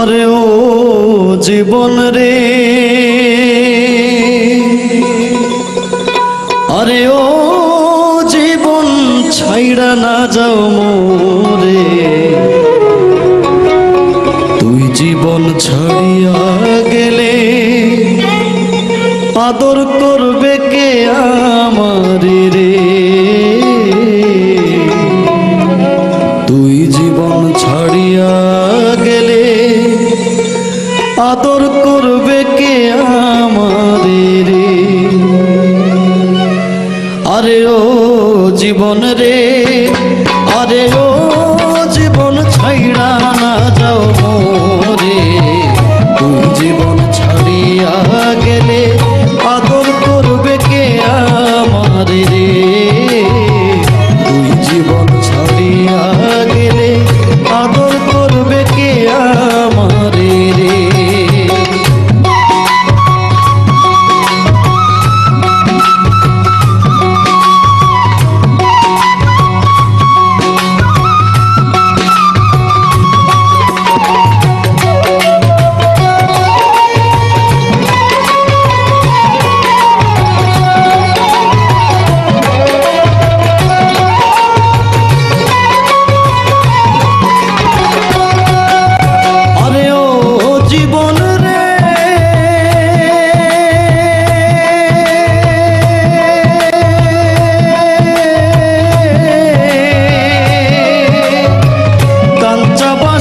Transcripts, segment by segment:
করে ও জীবন রে। আরে ও জীবন ছাইড়া না যাও মোরে। তুই জীবন ছাড়িয়া গেলে আদর কর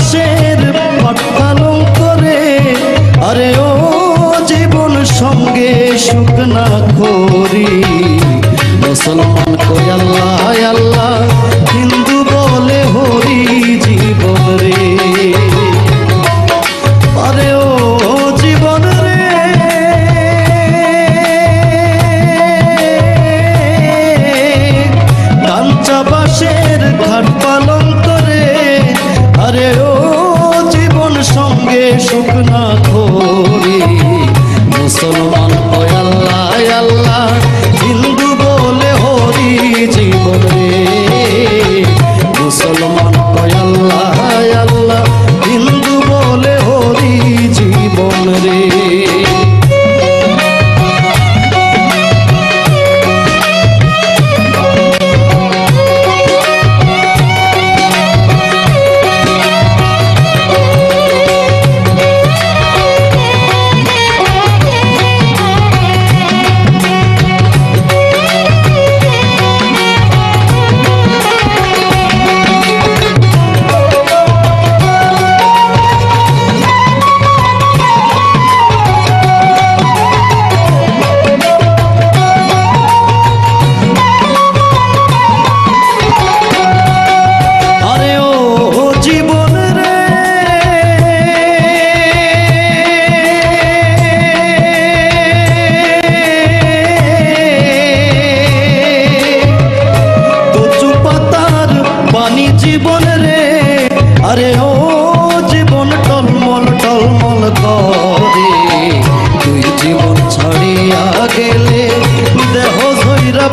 মানুষের পালন করে। আরে ও জীবন সঙ্গে সুখ না মুসলমান আরে ও জীবন টলমল টলমল করে। তুই জীবন ছড়িয়া গেলে দেহ ধৈরা